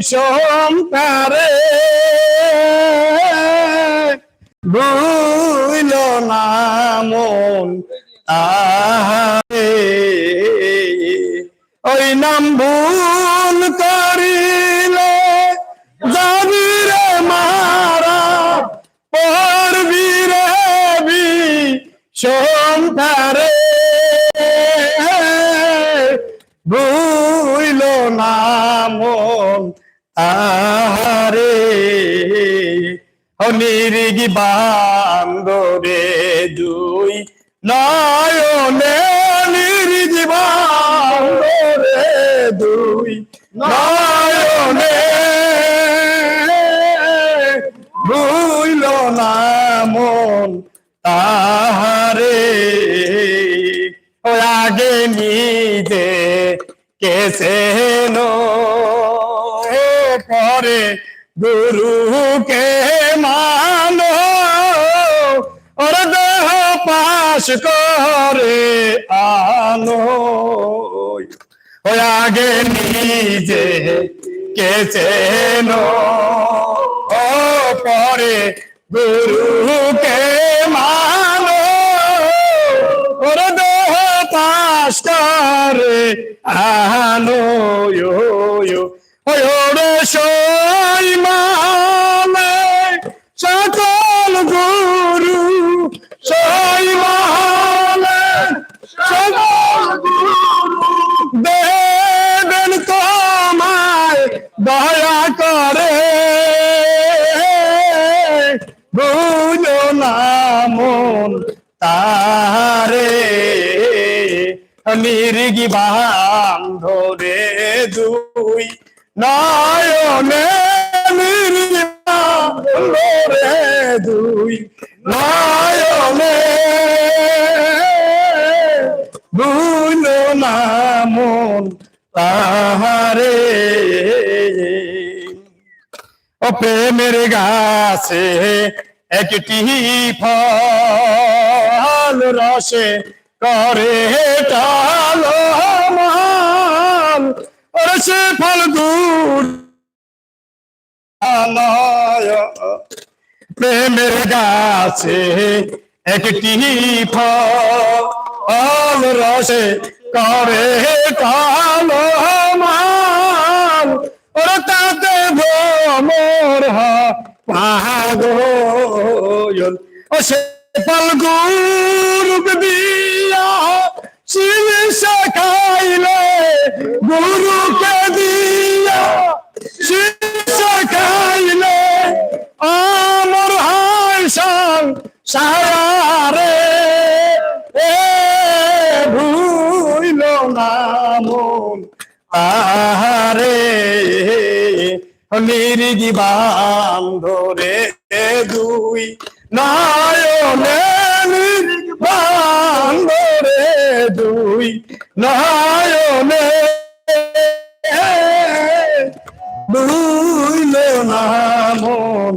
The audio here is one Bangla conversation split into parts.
সংসারে ভুইল না মন তাহারে নিরিগি বান্দরে দুই নয়নে পাশ করে আনো ও আগে নিজে কেসে নো ও পরে গুরুকে মানো। ওর দেহ পাশ করে ইয়ো ইয়ো ওরে বুঝো না মন তাহারে। ও প্রেমের গাছে একটি ফল রসে করে টাল মাল ওরে সে ফল দূর প্রেমের গাছে একটি ফল রসে করে কালো মাল ওরে তাতে ভ্রমর পাগল ও সে ফলগুরুক দিয়া শিব খাইলে গুরুকে দিয়া। শিব খাইলে আমর সং সারে আহারে নিরিগি বান্ধরে দুই নয়নে নিরিগি বান্ধরে দুই নয়নে বুইল না মন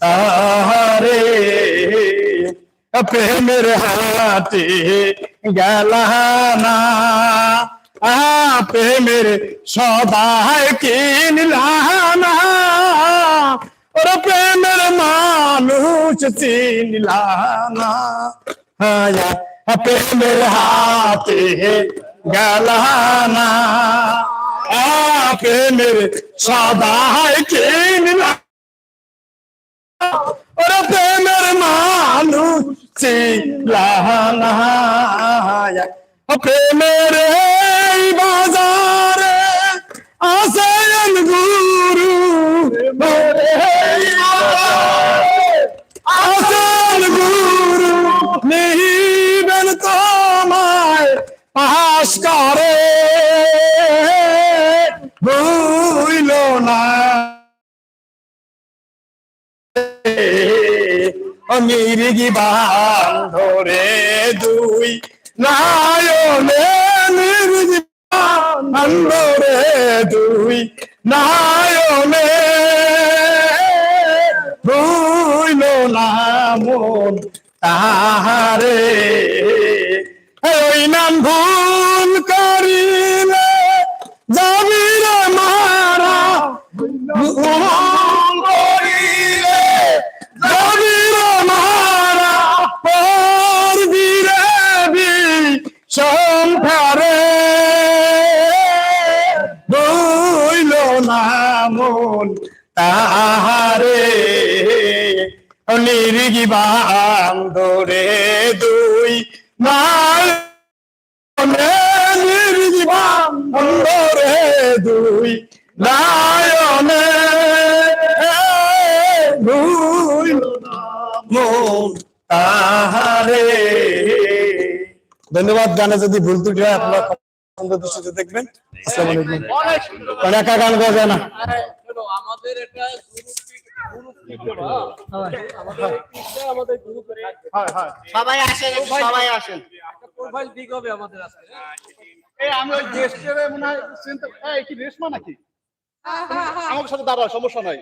তাহারে। প্রেমের হাতে গেলানা আ প্রেমের সবাই কিনলানা ওর প্রেমের মানুষ চিনলানা হায়া প্রেমের হাতে গেলানা প্রেমের সবাই কিনলা ওর প্রেমের মানুষ চিনলানা প্রেমের এই বাজারে আসেন গুরু। আসেন গুরু। নিবেন তোমায় পাশ করে ভুইল না। অমিরিগি বান্ধরে দুই নায়নে বান্ধরে দুই নায়নে। ভুইল না নাম ভুল করিলে যাবি রে নিরিগি বান্ধরে দুই নয়নে নিরিগি বান্ধরে দুই নয়নে দুই মন তাহারে। ধন্যবাদ গানে যদি ভুল ত্রুটি হয় আপনারা দৃষ্টিতে দেখবেন। আসসালামু আলাইকুম। মানে গান গাওয়া যায় না আমাদের এটা সবাই আসেন সবাই আসেন। প্রোফাইল দিক হবে আমাদের আজকে। এই আমি ওই গেস্টের মনে হয় চিন্তা এই কি রেশমা নাকি? আমার সাথে দাঁড়াও সমস্যা নাই।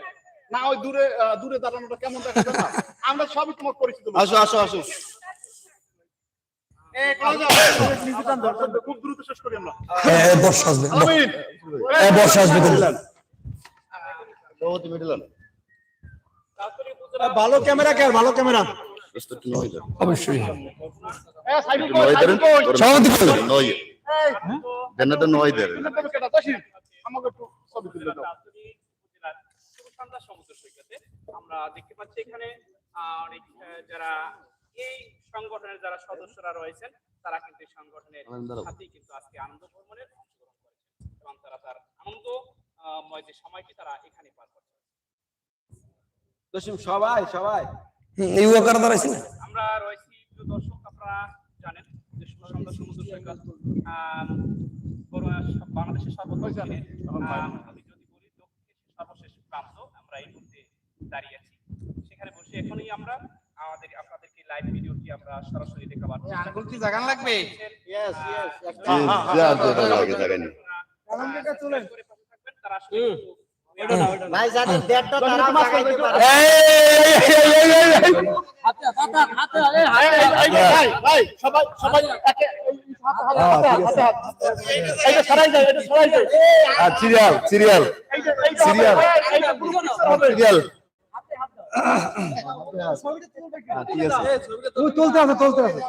না ওই দূরে দূরে দাঁড়ানোটা কেমন দেখা যায় না? আমরা সবই তোমার পরিচিত আসো আসো আসো? খুব দ্রুত শেষ করি আমরা। বর্ষা আসবে। বর্ষা আসবে। দিলেন সভাপতি মিডিলান ভালো ক্যামেরা কে ভালো ক্যামেরা। অবশ্যই। আমরা দেখতে পাচ্ছি এখানে আহ, অনেক যারা এই সংগঠনের যারা সদস্যরা রয়েছেন তারা কিন্তু এই সংগঠনের সাথেই কিন্তু আজকে আনন্দ ভ্রমণের অংশগ্রহণ করেছেন। এবং তারা তার আনন্দ আহ, ময় যে সময়টি তারা এখানে পার করছে সবাই সবাই। এই ওয়াকার দাঁড়াইছি না? আমরা রয়েছি প্রিয় দর্শক আপনারা জানেন যে সুরকান্দা সমুদ্র সৈকত বাংলাদেশের সর্বোচ্চ যদি বলি সর্বশেষ প্রান্ত আমরা এই মুহূর্তে দাঁড়িয়ে আছি। সেখানে বসে এখনই আমরা আমাদের আপনাদেরকে লাইভ ভিডিওটি আমরা সরাসরি দেখাবার আঙ্গুল কি জাগান লাগবে? ইয়েস ইয়েস যা যা লাগে জায়গা নেই তারা আসলে ভাই যাদের দেড়টা তারা পারে। ভাই ভাই সবাই সবাই একে সিরিয়াল সিরিয়াল। সিরিয়াল। তুলতে আছে। তুলতে আছে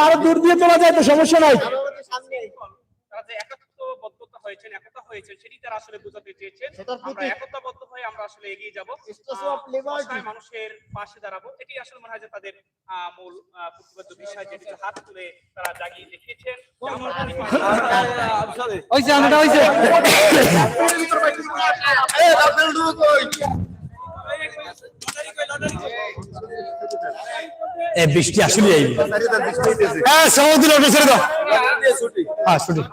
আরও দূর দিয়ে তোলা যায় তো সমস্যা নাই তারা যে একত্রবদ্ধতা হয়েছেন একতা হয়েছেন সেটি তারা আসলে বোঝাতে চেয়েছেন সেটার আমরা একতাবদ্ধ হয়ে আমরা আসলে এগিয়ে যাব Statue of মানুষের পাশে দাঁড়াবো এটি আসলে মনে হয় যে তাদের মূল আহ, বিষয় যেটি হাত তুলে তারা জাগিয়ে দেখিয়েছেন যে আমরা জানি হইছে আমরা হইছে এ বৃষ্টি আসলে এই। হ্যাঁ সমাধি লোটে ছেড়ে দাও। হ্যাঁ ছুটি।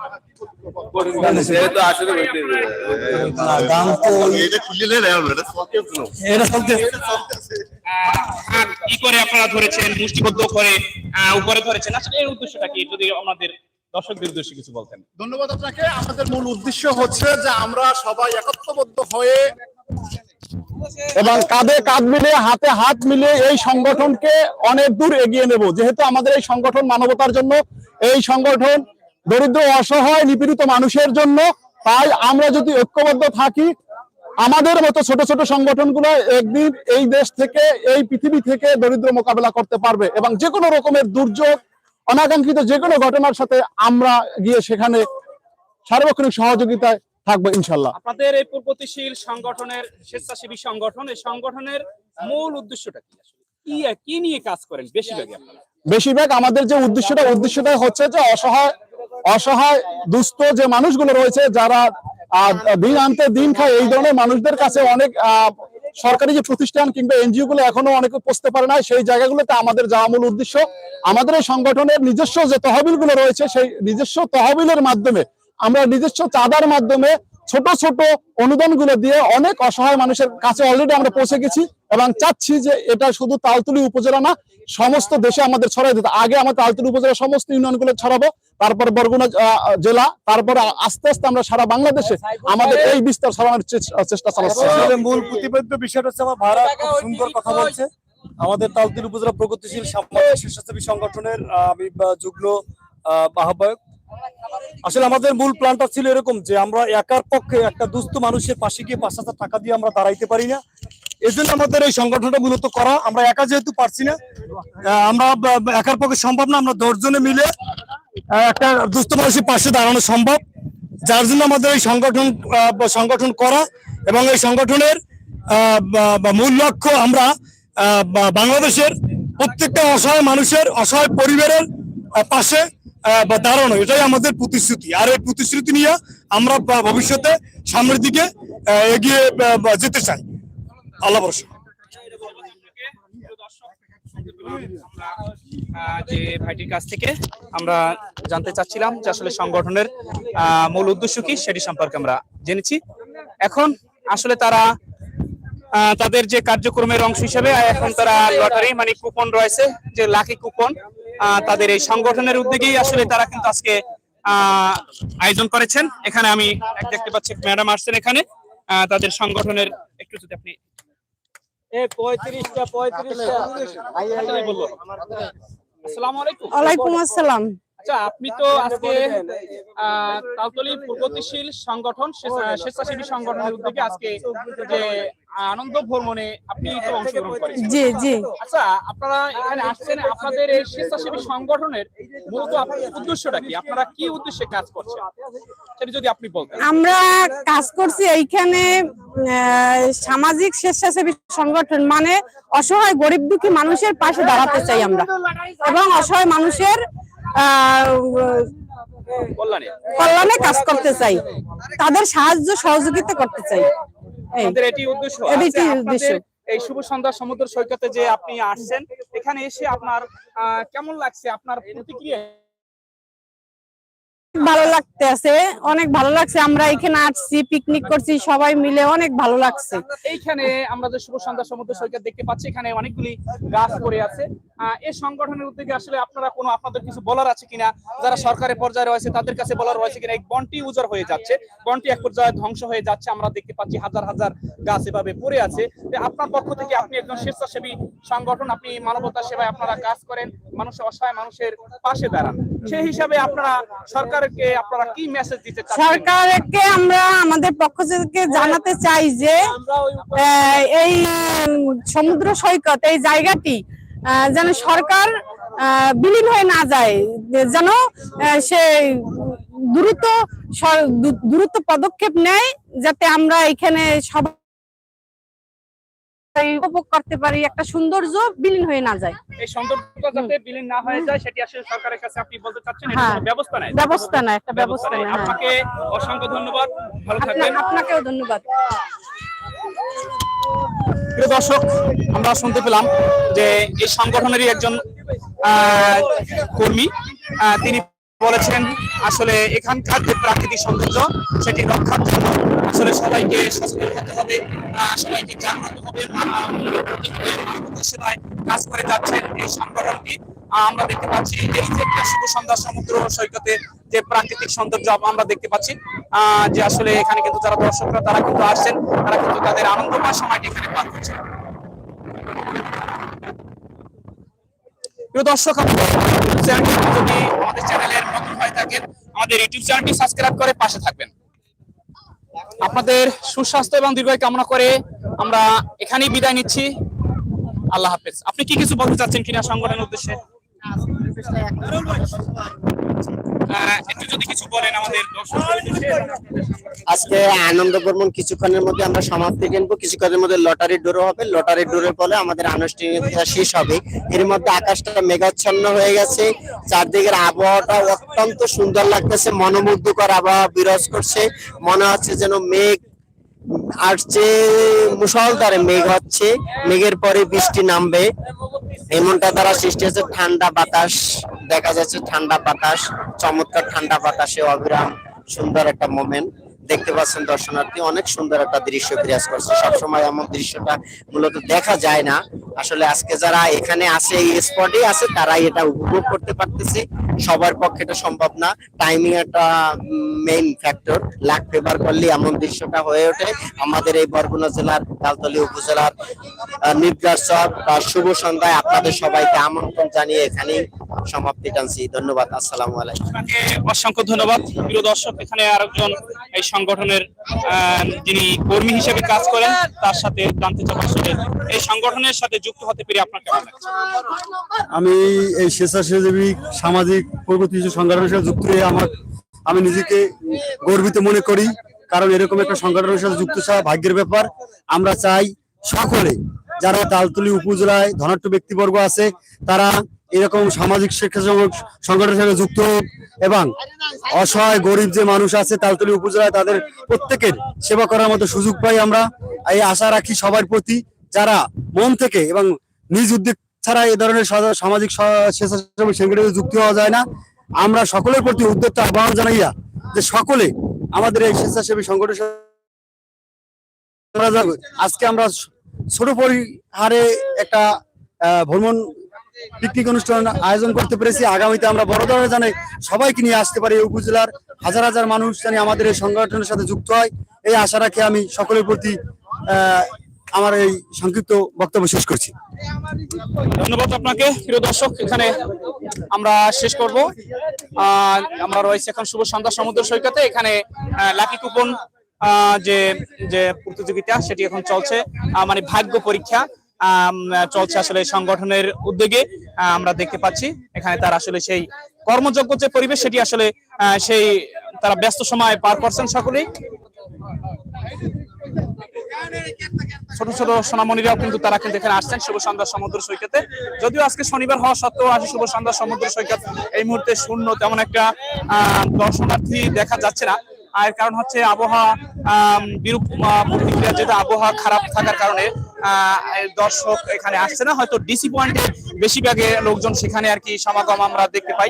কি করে আপনারা ধরেছেন মুষ্টিবদ্ধ করে উপরে ধরেছেন? আসলে এর উদ্দেশ্যটা কি? যদি আমাদের দর্শকদের উদ্দেশ্যে কিছু বলতেন। ধন্যবাদ আপনাকে। আমাদের মূল উদ্দেশ্য হচ্ছে যে আমরা সবাই একত্রবদ্ধ হয়ে এবং কাঁধে কাঁধ মিলে হাতে হাত মিলে এই সংগঠনকে অনেক দূর এগিয়ে নেব। যেহেতু আমাদের এই সংগঠন মানবতার জন্য, এই সংগঠন দরিদ্র, অসহায়, নিপীড়িত মানুষের জন্য, তাই আমরা যদি ঐক্যবদ্ধ থাকি, আমাদের মতো ছোট ছোট সংগঠনগুলো একদিন এই দেশ থেকে, এই পৃথিবী থেকে দরিদ্র মোকাবেলা করতে পারবে এবং যে কোনো রকমের দুর্যোগ, অনাকাঙ্ক্ষিত যে কোনো ঘটনার সাথে আমরা গিয়ে সেখানে সার্বক্ষণিক সহযোগিতায় থাকব ইনশাল্লাহ আপনাদের এই প্রগতিশীল সংগঠনের স্বেচ্ছাসেবী সংগঠন এই সংগঠনের মূল উদ্দেশ্যটা কি আসলে? কি কি নিয়ে কাজ করেন বেশিরভাগই আপনারা? বেশিরভাগ আমাদের যে উদ্দেশ্যটা উদ্দেশ্যটা হচ্ছে যে অসহায় অসহায় দুস্থ যে মানুষগুলো রয়েছে যারা দিন আনতে দিন খায় এই ধরনের মানুষদের কাছে অনেক সরকারি যে প্রতিষ্ঠান কিংবা এনজিও গুলো এখনও অনেকে পৌঁছতে পারে না সেই জায়গাগুলোতে আমাদের যাওয়া মূল উদ্দেশ্য। আমাদের এই সংগঠনের নিজস্ব যে তহবিলগুলো রয়েছে সেই নিজস্ব তহবিলের মাধ্যমে আমরা নিজস্ব চাঁদার মাধ্যমে ছোট ছোট অনুদানগুলো দিয়ে অনেক অসহায় মানুষের কাছে অলরেডি আমরা পৌঁছে গেছি এবং চাচ্ছি যে এটা শুধু তালতুলি উপজেলা না সমস্ত দেশে আমাদের ছড়াই দিতে। আগে আমাদের তালতুলি উপজেলা সমস্ত ইউনিয়নগুলো ছড়াবো তারপর বরগুনা জেলা তারপর আস্তে আস্তে আমরা সারা বাংলাদেশে আমাদের এই বিস্তার ছড়ানোর চেষ্টা চালাচ্ছি মূল প্রতিপাদ্য বিষয়টা হচ্ছে আমার ভাড়া খুব সুন্দর কথা বলছে। আমাদের তালতিল উপজেলা প্রগতিশীল সামাজিক স্বেচ্ছাসেবী সংগঠনের আমি যুগ্ম আহ, আহ্বায়ক। আসলে আমাদের মূল প্ল্যানটা ছিল এরকম যে আমরা একার পক্ষে একটা দুস্থ মানুষের পাশে গিয়ে পাঁচ হাজার টাকা দিয়ে আমরা দাঁড়াইতে পারি না। এই জন্য আমাদের এই সংগঠনটা মূলত করা। আমরা একা যেহেতু পারছি না আমরা একার পক্ষে সম্ভব না, আমরা দশজনে মিলে একটা দুস্থ মানুষের পাশে দাঁড়ানো সম্ভব। যার জন্য আমাদের এই সংগঠন সংগঠন করা এবং এই সংগঠনের মূল লক্ষ্য আমরা বাংলাদেশের প্রত্যেকটা অসহায় মানুষের, অসহায় পরিবারের পাশে বা দাঁড়ানো এটাই আমাদের প্রতিশ্রুতি। আর এই প্রতিশ্রুতি নিয়ে আমরা ভবিষ্যতে সামনের দিকে এগিয়ে যেতে চাই। আল্লাহ ভরসা। যে ভাইটির কাছ থেকে আমরা জানতে চাচ্ছিলাম যে আসলে সংগঠনের মূল উদ্দেশ্য কি, সেটি সম্পর্কে আমরা জেনেছি। এখন আসলে তারা তাদের যে কার্যক্রমের অংশ হিসেবে, এখন তারা লটারি মানে কুপন রয়েছে, যে লাকি কুপন তাদের এই সংগঠনের উদ্যোগেই আসলে তারা কিন্তু আজকে আহ, আয়োজন করেছেন। এখানে আমি দেখতে পাচ্ছি ম্যাডাম আসছেন এখানে। আহ, তাদের সংগঠনের একটু যদি আপনি এ পঁয়ত্রিশটা পঁয়ত্রিশটা। বলল আসসালামু আলাইকুম। ওয়ালাইকুম আসসালাম। আচ্ছা আপনি তো আজকে আহ, তালতলি প্রগতিশীল সংগঠন স্বেচ্ছাসেবী সংগঠনের উদ্যোগে আজকে যে আনন্দ ভ্রমণে আপনি তো অংশগ্রহণ করেছেন। জি জি। আচ্ছা আপনারা এখানে আসছেন আপনাদের এই স্বেচ্ছাসেবী সংগঠনের মূলত আপনাদের উদ্দেশ্যটা কি? আপনারা কি উদ্দেশ্যে কাজ করছেন? সেটা যদি আপনি বলতেন। আমরা কাজ করছি এইখানে আহ, সামাজিক স্বেচ্ছাসেবী সংগঠন মানে অসহায় গরিব দুঃখী মানুষের পাশে দাঁড়াতে চাই আমরা। এবং অসহায় মানুষের কল্যাণে? কাজ করতে চাই। তাদের সাহায্য সহযোগিতা করতে চাই। এই। এটি উদ্দেশ্য। আচ্ছা, উদ্দেশ্য। এই শুভ সন্ধ্যা সমুদ্র সৈকতে যে আপনি আসছেন এখানে এসে আপনার কেমন লাগছে? আপনার প্রতিক্রিয়া? ভালো লাগতে আছে অনেক ভালো লাগছে। আমরা এখানে আসছি পিকনিক করছি, সবাই মিলে অনেক ভালো লাগছে। এইখানে আমরা যে শুভ সন্ধ্যা সমুদ্র সৈকত দেখতে পাচ্ছি, এখানে অনেকগুলি গাছ পড়ে আছে। এই সংগঠনের উদ্যোগে আসলে আপনারা কোনো, আপনাদের কিছু বলার আছে কিনা? যারা সরকারের পর্যায়ে রয়েছে, তাদের কাছে বলার রয়েছে কিনা? এই বনটি উজাড় হয়ে যাচ্ছে। বনটি এক পর্যায়ে ধ্বংস হয়ে যাচ্ছে। আমরা দেখতে পাচ্ছি হাজার হাজার গাছ এভাবে পড়ে আছে। আপনার পক্ষ থেকে আপনি একজন স্বেচ্ছাসেবী সংগঠন, আপনি মানবতা সেবায় আপনারা কাজ করেন মানুষের অসহায় মানুষের পাশে দাঁড়ান। সেই হিসাবে আপনারা সরকারকে আমরা, আমাদের পক্ষ থেকে জানাতে চাই যে এই সমুদ্র সৈকত, এই জায়গাটি যেন সরকার বিলীন হয়ে না যায় যেন সে দ্রুত দ্রুত পদক্ষেপ নেয়, যাতে আমরা এখানে সবাই উপভোগ করতে পারি একটা সৌন্দর্য বিলীন হয়ে না যায় এই সৌন্দর্যটা যাতে বিলীন না হয়ে যায় সেটি আসলে সরকারের কাছে আপনি বলতে চাচ্ছেন এটা হ্যাঁ। কোনো ব্যবস্থা নেয় ব্যবস্থা না একটা ব্যবস্থা নেই। হ্যাঁ। আপনাকে অসংখ্য ধন্যবাদ ভালো থাকবেন আপনাকেও ধন্যবাদ প্রিয় দর্শক আমরা শুনতে পেলাম যে এই সংগঠনেরই একজন আহ, কর্মী আহ, তিনি বলেছেন, আসলে এখানকার যে প্রাকৃতিক সৌন্দর্য, সেটি রক্ষার জন্য আসলে সবাইকে সচেতন হতে হবে সবাইকে জানাতে হবে। সেবায় কাজ করে যাচ্ছেন এই সংগঠনটি। আমরা দেখতে পাচ্ছি এই যে শুভ সন্ধ্যা সমুদ্র সৈকতে যে প্রাকৃতিক সৌন্দর্য আমরা দেখতে পাচ্ছি যে আসলে এখানে কিন্তু যারা দর্শকরা, তারা কিন্তু আসছেন, তারা কিন্তু তাদের আনন্দময় সময়টি এখানে পার করছেন। প্রিয় দর্শক যদি আমাদের চ্যানেলের নতুন হয়ে থাকেন, আমাদের ইউটিউব চ্যানেলটি সাবস্ক্রাইব করে পাশে থাকবেন। আপনাদের সুস্বাস্থ্য এবং দীর্ঘায়ু কামনা করে আমরা এখানেই বিদায় নিচ্ছি। আল্লাহ হাফেজ। আপনি কি কিছু বলতে চাচ্ছেন কিনা সংগঠনের উদ্দেশ্যে? একটু যদি কিছু বলেন আমাদের আজকে আনন্দ ভ্রমণ কিছুক্ষণের মধ্যে আমরা সমাপ্তি কিনবো কিছুক্ষণের মধ্যে লটারি ডোরও হবে। লটারি ডোরের ফলে আমাদের আনুষ্ঠানিকতা শেষ হবে। এর মধ্যে আকাশটা মেঘাচ্ছন্ন হয়ে গেছে। চারদিকের আবহাওয়াটা অত্যন্ত সুন্দর লাগতেছে। মনোমুগ্ধকর আবহাওয়া বিরাজ করছে। মনে হচ্ছে যেন মেঘ আসছে মুসলধারে মেঘ হচ্ছে, মেঘের পরে বৃষ্টি নামবে। এমনটা তারা সৃষ্টি হচ্ছে ঠান্ডা বাতাস, দেখা যাচ্ছে ঠান্ডা বাতাস, চমৎকার ঠান্ডা বাতাসে অবিরাম সুন্দর একটা মোমেন্ট দেখতে পাচ্ছেন দর্শনার্থী, অনেক সুন্দর একটা দৃশ্য বিরাজ করছে। সবসময় এমন দৃশ্যটা মূলত দেখা যায় না। আসলে আজকে যারা এখানে আছে, এই স্পটে আছে, তারাই এটা উপভোগ করতে পারতেছে। সবার পক্ষে এটা সম্ভব না। টাইমিং একটা মেইন ফ্যাক্টর লাখ ফেভার করলে এমন দৃশ্যটা হয়ে ওঠে। আমাদের এই বরগুনা জেলার তালতলী উপজেলার নির্বাচক বা শুভ সন্ধ্যায় আপনাদের সবাইকে আমন্ত্রণ জানিয়ে এখানে সমাপ্তি টানছি। ধন্যবাদ। আসসালামু আলাইকুম। অসংখ্য ধন্যবাদ। প্রিয় দর্শক এখানে আরেকজন এই সংগঠনের আহ, যিনি কর্মী হিসেবে কাজ করেন তার সাথে জানতে চাপ আসলে এই সংগঠনের সাথে যুক্ত হতে পেরে আপনার কেমন লাগছে? আমি এই স্বেচ্ছাসেবী সামাজিক প্রগতি সংগঠনের সাথে যুক্ত হয়ে আমার আমি নিজেকে গর্বিত মনে করি, কারণ এরকম একটা সংগঠনের সাথে যুক্ত হওয়া ভাগ্যের ব্যাপার। আমরা চাই সকলে, যারা তালতলি উপজেলায় ধনাঢ্য ব্যক্তিবর্গ আছে, তারা এরকম সামাজিক স্বেচ্ছাসেবক সংগঠনের সাথে যুক্ত হোক এবং অসহায়, গরিব যে মানুষ আছে তালতলি উপজেলায় তাদের প্রত্যেকের সেবা করার মতো সুযোগ পাই আমরা। এই আশা রাখি সবার প্রতি, যারা মন থেকে এবং নিজ উদ্যোগ ছাড়া এই ধরনের সামাজিক স্বেচ্ছাসেবী সংগঠনে যুক্ত হওয়া যায় না। আমরা সকলের প্রতি উদ্যোক্তা আহ্বান জানাইয়া যে সকলে আমাদের এই স্বেচ্ছাসেবী যা- আজকে আমরা ছোট পরিহারে একটা ভ্রমণ পিকনিক অনুষ্ঠান আয়োজন করতে পেরেছি। আগামীতে আমরা বড় ধরনের জানে সবাইকে নিয়ে আসতে পারি উপজেলার হাজার হাজার মানুষ জানি আমাদের এই সংগঠনের সাথে যুক্ত হয়। এই আশা রাখে আমি সকলের প্রতি আমার এই সংক্ষিপ্ত বক্তব্য শেষ করছি। ধন্যবাদ আপনাকে, প্রিয় দর্শক, এখানে আমরা শেষ করব। আমরা রয়েছে এখন শুভ সন্ধ্যা সমুদ্র সৈকতে। এখানে লাকি কুপন যে যে প্রতিযোগিতা, সেটি এখন চলছে। মানে ভাগ্য পরীক্ষা চলছে আসলে সংগঠনের উদ্যোগে। আমরা দেখতে পাচ্ছি, এখানে তার আসলে সেই কর্মযোগ্য যে পরিবেশ, সেটি আসলে সেই তারা ব্যস্ত সময় পার করছেন সকলেই। ছোট ছোট সোনামণিরাও কিন্তু তারা কিন্তু এখানে আসছেন শুভ সন্ধ্যা সমুদ্র সৈকতে। যদিও আজকে শনিবার হওয়া সত্ত্বেও আজ শুভ সন্ধ্যা সমুদ্র সৈকত এই মুহূর্তে শূন্য, তেমন একটা দর্শনার্থী দেখা যাচ্ছে না। আর কারণ হচ্ছে আবহাওয়া বিরূপ প্রতিক্রিয়া যেটা আবহাওয়া খারাপ থাকার কারণে দর্শক এখানে আসছে না। হয়তো ডিসি পয়েন্টে বেশিরভাগে লোকজন সেখানে আর কি সমাগম আমরা দেখতে পাই।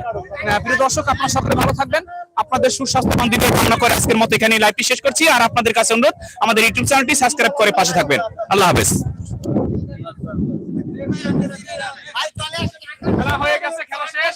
প্রিয় দর্শক, আপনার সকলে ভালো থাকবেন। আপনাদের সুস্বাস্থ্যবান দিনের কামনা করে আজকের মতো এখানে লাইভটি শেষ করছি। আর আপনাদের কাছে অনুরোধ, আমাদের ইউটিউব চ্যানেলটি সাবস্ক্রাইব করে পাশে থাকবেন। আল্লাহ হাফেজ। খেলা হয়ে গেছে, খেলা শেষ।